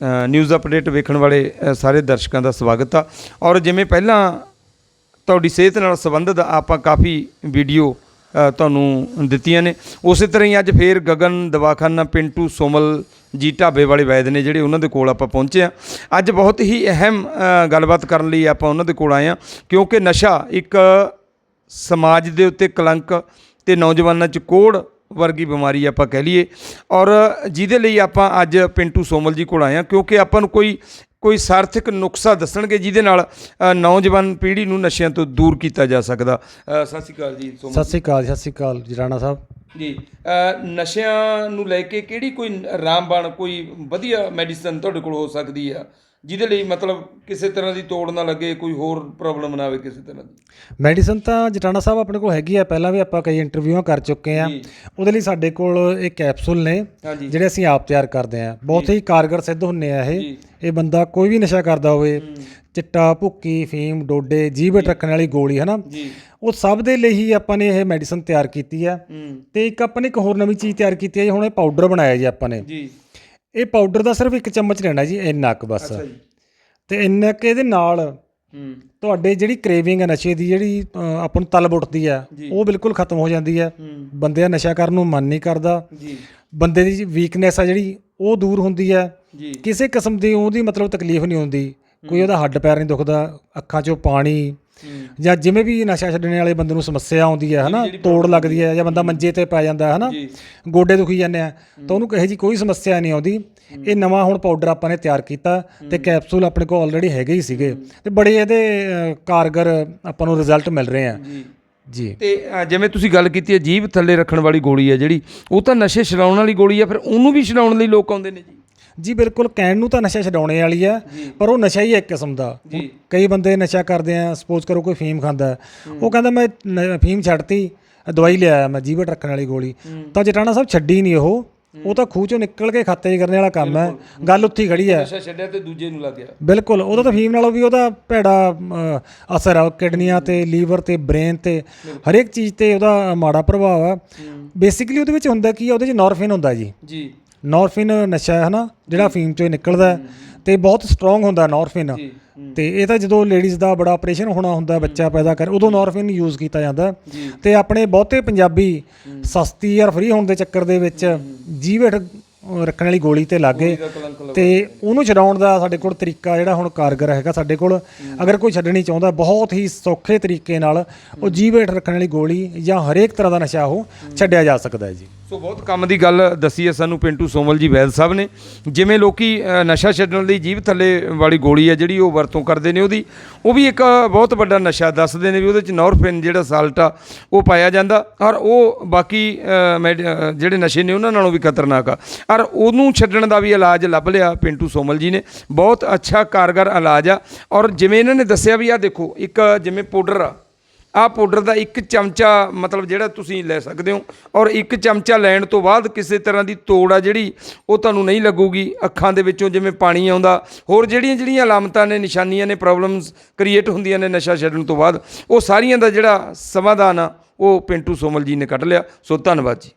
News update ਵੇਖਣ ਵਾਲੇ ਸਾਰੇ ਦਰਸ਼ਕਾਂ ਦਾ ਸਵਾਗਤ ਆ। ਔਰ ਜਿਵੇਂ ਪਹਿਲਾਂ ਤੁਹਾਡੀ ਸਿਹਤ ਨਾਲ ਸੰਬੰਧਿਤ ਆਪਾਂ ਕਾਫੀ ਵੀਡੀਓ ਤੁਹਾਨੂੰ ਦਿੱਤੀਆਂ ਨੇ। ਉਸੇ ਤਰ੍ਹਾਂ ਹੀ ਅੱਜ ਫੇਰ ਗਗਨ ਦਵਾਖਾਨਾ ਪਿੰਟੂ ਸੋਮਲ ਜੀ ਢਾਬੇ ਵਾਲੇ ਵੈਦ ਨੇ ਜਿਹੜੇ ਉਹਨਾਂ ਦੇ ਕੋਲ ਆਪਾਂ ਪਹੁੰਚੇ ਆ। ਅੱਜ ਬਹੁਤ ਹੀ ਅਹਿਮ ਗੱਲਬਾਤ ਕਰਨ ਲਈ ਆਪਾਂ ਉਹਨਾਂ ਦੇ ਕੋਲ ਆਏ ਆ, ਕਿਉਂਕਿ ਨਸ਼ਾ ਇੱਕ ਸਮਾਜ ਦੇ ਉੱਤੇ ਕਲੰਕ ਤੇ ਨੌਜਵਾਨਾਂ 'ਚ ਕੋੜ ਵਰਗੀ ਬਿਮਾਰੀ ਆਪਾਂ ਕਹਿ ਲਈਏ। ਔਰ ਜਿਹਦੇ ਲਈ ਆਪਾਂ ਅੱਜ ਪਿੰਟੂ ਸੋਮਲ ਜੀ ਕੋਲ ਆਏ ਹਾਂ ਕਿਉਂਕਿ ਆਪਾਂ ਨੂੰ ਕੋਈ ਕੋਈ ਸਾਰਥਿਕ ਨੁਕਸਾ ਦੱਸਣਗੇ ਜਿਹਦੇ ਨਾਲ ਨੌਜਵਾਨ ਪੀੜ੍ਹੀ ਨੂੰ ਨਸ਼ਿਆਂ ਤੋਂ ਦੂਰ ਕੀਤਾ ਜਾ ਸਕਦਾ। ਸਤਿ ਸ਼੍ਰੀ ਅਕਾਲ ਜੀ ਸੋਮਲ ਸਤਿ ਸ੍ਰੀ ਅਕਾਲ ਸਤਿ ਸ੍ਰੀ ਅਕਾਲ ਜੀ ਰਾਣਾ ਸਾਹਿਬ। ਜੀ ਨਸ਼ਿਆਂ ਨੂੰ ਲੈ ਕੇ ਕਿਹੜੀ ਕੋਈ ਰਾਮਬਾਣ ਕੋਈ ਵਧੀਆ ਮੈਡੀਸਨ ਤੁਹਾਡੇ ਕੋਲ ਹੋ ਸਕਦੀ ਆ? ਜਿਹਦੇ ਲਈ ਮਤਲਬ ਕਿਸੇ ਤਰ੍ਹਾਂ ਦੀ ਤੋੜ ਨਾ ਲੱਗੇ ਕੋਈ ਹੋਰ ਪ੍ਰੋਬਲਮ ਨਾ ਆਵੇ ਕਿਸੇ ਤਰ੍ਹਾਂ ਦੀ। ਮੈਡੀਸਨ ਤਾਂ ਜਟਾਣਾ ਸਾਹਿਬ ਆਪਣੇ ਕੋਲ ਹੈਗੀ ਆ ਪਹਿਲਾਂ ਵੀ ਆਪਾਂ ਕਈ ਇੰਟਰਵਿਊਆਂ ਕਰ ਚੁੱਕੇ ਆ। ਉਹਦੇ ਲਈ ਸਾਡੇ ਕੋਲ ਇਹ ਕੈਪਸੂਲ ਨੇ ਜਿਹੜੇ ਅਸੀਂ ਆਪ ਤਿਆਰ ਕਰਦੇ ਆ। ਬਹੁਤ ਹੀ ਕਾਰਗਰ ਸਿੱਧ ਹੁੰਨੇ ਆ ਇਹ। ਇਹ ਬੰਦਾ ਕੋਈ ਵੀ ਨਸ਼ਾ ਕਰਦਾ ਹੋਵੇ ਚਿੱਟਾ ਭੁੱਕੀ ਫੀਮ ਡੋਡੇ ਜੀਭ ਰੱਖਣ ਵਾਲੀ ਗੋਲੀ ਹਨਾ? ਉਹ ਸਭ ਦੇ ਲਈ ਹੀ ਆਪਾਂ ਨੇ ਇਹ ਮੈਡੀਸਨ ਤਿਆਰ ਕੀਤੀ ਆ। ਤੇ ਇੱਕ ਆਪਾਂ ਨੇ ਇੱਕ ਹੋਰ ਨਵੀਂ ਚੀਜ਼ ਤਿਆਰ ਕੀਤੀ ਹੈ ਜੀ ਹੁਣ ਇਹ ਪਾਊਡਰ ਬਣਾਇਆ ਜੀ ਆਪਾਂ ਨੇ। ਜੀ। ਇਹ ਪਾਊਡਰ ਦਾ ਸਿਰਫ ਇੱਕ ਚਮਚ ਲੈਣਾ ਜੀ ਇੰਨਾ ਕੁ ਬਸ। ਅੱਛਾ ਜੀ। ਤੇ ਇੰਨਾ ਕੁ ਇਹਦੇ ਨਾਲ ਹੂੰ। ਤੁਹਾਡੇ ਜਿਹੜੀ ਕ੍ਰੇਵਿੰਗ ਹੈ ਨਸ਼ੇ ਦੀ ਜਿਹੜੀ ਆਪਾਂ ਨੂੰ ਤਲਬ ਉੱਠਦੀ ਆ ਜੀ। ਉਹ ਬਿਲਕੁਲ ਖਤਮ ਹੋ ਜਾਂਦੀ ਹੈ। ਹੂੰ। ਬੰਦੇ ਦਾ ਨਸ਼ਾ ਕਰਨ ਨੂੰ ਮਨ ਨਹੀਂ ਕਰਦਾ। ਜੀ। ਬੰਦੇ ਦੀ ਵੀਕਨੈਸ ਆ ਜਿਹੜੀ ਉਹ ਦੂਰ ਹੁੰਦੀ ਹੈ। ਜੀ। ਕਿਸੇ ਕਿਸਮ ਦੀ ਉਹਦੀ ਮਤਲਬ ਤਕਲੀਫ ਨਹੀਂ ਹੁੰਦੀ। ਕੋਈ ਉਹਦਾ ਹੱਡ ਪੈਰ ਨਹੀਂ ਦੁਖਦਾ ਅੱਖਾਂ 'ਚੋਂ ਪਾਣੀ ਹੂੰ ਜਾਂ ਜਿਵੇਂ ਵੀ ਨਸ਼ਾ ਛੱਡਣ ਵਾਲੇ ਬੰਦੇ ਨੂੰ ਸਮੱਸਿਆ ਆਉਂਦੀ ਹੈ ਹਨਾ ਤੋੜ ਲੱਗਦੀ ਹੈ ਜਾਂ ਬੰਦਾ ਮੰਜੇ ਤੇ ਪੈ ਜਾਂਦਾ ਹੈ ਹਨਾ ਗੋਡੇ ਦੁਖੀ ਜਾਂਦੇ ਆ ਤਾਂ ਉਹਨੂੰ ਕਹੇ ਜੀ ਕੋਈ ਸਮੱਸਿਆ ਨਹੀਂ ਆਉਂਦੀ। ਇਹ ਨਵਾਂ ਹੁਣ ਪਾਊਡਰ ਆਪਾਂ ਨੇ ਤਿਆਰ ਕੀਤਾ ਤੇ ਕੈਪਸੂਲ ਆਪਣੇ ਕੋਲ ਆਲਰੇਡੀ ਹੈਗੇ ਹੀ ਸੀਗੇ ਤੇ ਬੜੇ ਇਹਦੇ ਕਾਰਗਰ ਆਪਾਂ ਨੂੰ ਰਿਜ਼ਲਟ ਮਿਲ ਰਹੇ ਆ। ਜੀ। ਤੇ ਜਿਵੇਂ ਤੁਸੀਂ ਗੱਲ ਕੀਤੀ ਹੈ ਜੀਭ ਥੱਲੇ ਰੱਖਣ ਵਾਲੀ ਗੋਲੀ ਹੈ ਜਿਹੜੀ ਉਹ ਤਾਂ ਨਸ਼ੇ ਛਡਾਉਣ ਵਾਲੀ ਗੋਲੀ ਹੈ ਫਿਰ ਉਹਨੂੰ ਵੀ ਛਡਾਉਣ ਲਈ ਲੋਕ ਆਉਂਦੇ ਨੇ ਜੀ। ਜੀ ਬਿਲਕੁਲ ਕਹਿਣ ਨੂੰ ਤਾਂ ਨਸ਼ਾ ਛਡਾਉਣੇ ਵਾਲੀ ਆ ਪਰ ਉਹ ਨਸ਼ਾ ਹੀ ਹੈ ਇੱਕ ਕਿਸਮ ਦਾ। ਜੀ। ਕਈ ਬੰਦੇ ਨਸ਼ਾ ਕਰਦੇ ਆ ਸਪੋਜ਼ ਕਰੋ ਕੋਈ ਫੀਮ ਖਾਂਦਾ। ਉਹ ਕਹਿੰਦਾ ਮੈਂ ਫੀਮ ਛੱਡਤੀ ਦਵਾਈ ਲਿਆਇਆ ਮੈਂ ਜੀਵਟ ਰੱਖਣ ਵਾਲੀ ਗੋਲੀ। ਤਾਂ ਜਟਾਣਾ ਸਾਹਿਬ ਛੱਡੀ ਨਹੀਂ ਉਹ। ਉਹ ਤਾਂ ਖੂਹ ਚੋਂ ਨਿਕਲ ਕੇ ਖਾਤੇ 'ਚ ਕਰਨ ਵਾਲਾ ਕੰਮ ਹੈ। ਗੱਲ ਉੱਥੇ ਖੜੀ ਹੈ। ਨਸ਼ਾ ਛੱਡਿਆ ਤੇ ਦੂਜੇ ਨੂੰ ਲੱਗ ਗਿਆ। ਬਿਲਕੁਲ ਉਹਦਾ ਤਾਂ ਫੀਮ ਨਾਲੋਂ ਵੀ ਉਹਦਾ ਭੈੜਾ ਅਸਰ ਆ। ਕਿਡਨੀਆਂ ਤੇ ਲੀਵਰ ਤੇ ਬ੍ਰੇਨ ਤੇ ਹਰੇਕ ਚੀਜ਼ ਤੇ ਉਹਦਾ ਮਾੜਾ ਪ੍ਰਭਾਵ ਆ। ਬੇਸਿਕਲੀ ਉਹਦੇ ਵਿੱਚ ਹੁੰਦਾ ਕੀ ਆ ਉਹਦੇ 'ਚ ਨੋਰਫਿਨ ਹੁੰਦਾ ਜੀ। ਜੀ। ਨੋਰਫਿਨ ਨਸ਼ਾ ਹੈ ਹਨਾ ਜਿਹੜਾ ਫੀਮ ਚੋਂ ਨਿਕਲਦਾ ਹੈ ਤੇ ਬਹੁਤ ਸਟਰੋਂਗ ਹੁੰਦਾ ਨੋਰਫਿਨ ਤੇ ਇਹ ਤਾਂ ਜਦੋਂ ਲੇਡੀਜ਼ ਦਾ ਬੜਾ ਆਪਰੇਸ਼ਨ ਹੋਣਾ ਹੁੰਦਾ ਬੱਚਾ ਪੈਦਾ ਕਰ ਉਦੋਂ ਨੋਰਫਿਨ ਯੂਜ਼ ਕੀਤਾ ਜਾਂਦਾ। ਤੇ ਆਪਣੇ ਬਹੁਤੇ ਪੰਜਾਬੀ ਸਸਤੀ ਯਾਰ ਫ੍ਰੀ ਹੋਣ ਦੇ ਚੱਕਰ ਦੇ ਵਿੱਚ ਜੀਵੇਟ ਰੱਖਣ ਵਾਲੀ ਗੋਲੀ ਤੇ ਲੱਗ ਤੇ ਉਹਨੂੰ ਛਡਾਉਣ ਦਾ ਸਾਡੇ ਕੋਲ ਤਰੀਕਾ ਜਿਹੜਾ ਹੁਣ ਕਾਰਗਰ ਹੈਗਾ ਸਾਡੇ ਕੋਲ ਅਗਰ ਕੋਈ ਛੱਡਣੀ ਚਾਹੁੰਦਾ ਬਹੁਤ ਹੀ ਸੌਖੇ ਤਰੀਕੇ ਨਾਲ ਉਹ ਜੀਵੇਟ ਰੱਖਣ ਵਾਲੀ ਗੋਲੀ ਜਾਂ ਹਰੇਕ ਤਰ੍ਹਾਂ ਦਾ ਨਸ਼ਾ ਉਹ ਛੱਡਿਆ ਜਾ ਸਕਦਾ ਹੈ ਜੀ। ਸੋ ਬਹੁਤ ਕੰਮ ਦੀ ਗੱਲ ਦੱਸੀ ਹੈ ਸਾਨੂੰ ਪਿੰਟੂ ਸੋਮਲ ਜੀ ਵੈਦ ਸਾਹਿਬ ਨੇ। ਜਿਵੇਂ ਲੋਕੀ ਨਸ਼ਾ ਛੱਡਣ ਲਈ ਜੀਭ ਥੱਲੇ ਵਾਲੀ ਗੋਲੀ ਹੈ ਜਿਹੜੀ ਉਹ ਵਰਤੋਂ ਕਰਦੇ ਨੇ ਉਹਦੀ, ਉਹ ਵੀ ਇੱਕ ਬਹੁਤ ਵੱਡਾ ਨਸ਼ਾ ਦੱਸਦੇ ਨੇ ਵੀ ਉਹਦੇ ਚ ਨੌਰਫਿਨ ਜਿਹੜਾ ਸਾਲਟ ਆ, ਉਹ ਪਾਇਆ ਜਾਂਦਾ। ਔਰ ਉਹ ਬਾਕੀ ਮੈਡ- ਜਿਹੜੇ ਨਸ਼ੇ ਨੇ ਉਹਨਾਂ ਨਾਲੋਂ ਵੀ ਖਤਰਨਾਕ ਆ। ਔਰ ਉਹਨੂੰ ਛੱਡਣ ਦਾ ਵੀ ਇਲਾਜ ਲੱਭ ਲਿਆ ਪਿੰਟੂ ਸੋਮਲ ਜੀ ਨੇ। ਬਹੁਤ ਅੱਛਾ ਕਾਰਗਰ ਇਲਾਜ ਆ। ਔਰ ਜਿਵੇਂ ਇਹਨਾਂ ਨੇ ਦੱਸਿਆ ਵੀ ਆ ਦੇਖੋ, ਇੱਕ ਜਿਵੇਂ ਪਾਊਡਰ ਆ ਆਹ ਪਾਊਡਰ ਦਾ ਇੱਕ ਚਮਚਾ ਮਤਲਬ ਜਿਹੜਾ ਤੁਸੀਂ ਲੈ ਸਕਦੇ ਹੋ ਔਰ ਇੱਕ ਚਮਚਾ ਲੈਣ ਤੋਂ ਬਾਅਦ ਕਿਸੇ ਤਰ੍ਹਾਂ ਦੀ ਤੋੜ ਆ ਜਿਹੜੀ, ਉਹ ਤੁਹਾਨੂੰ ਨਹੀਂ ਲੱਗੂਗੀ ਅੱਖਾਂ ਦੇ ਵਿੱਚੋਂ ਜਿਵੇਂ ਪਾਣੀ ਆਉਂਦਾ। ਹੋਰ ਜਿਹੜੀਆਂ ਜਿਹੜੀਆਂ ਅਲਾਮਤਾਂ ਨੇ, ਨਿਸ਼ਾਨੀਆਂ ਨੇ ਪ੍ਰੋਬਲਮਸ ਕ੍ਰੀਏਟ ਹੁੰਦੀਆਂ ਨੇ ਨਸ਼ਾ ਛੱਡਣ ਤੋਂ ਬਾਅਦ, ਉਹ ਸਾਰੀਆਂ ਦਾ ਜਿਹੜਾ ਸਮਾਧਾਨ ਆ, ਉਹ ਪਿੰਟੂ ਸੋਮਲ ਜੀ ਨੇ ਕੱਢ ਲਿਆ। ਸੋ ਧੰਨਵਾਦ ਜੀ।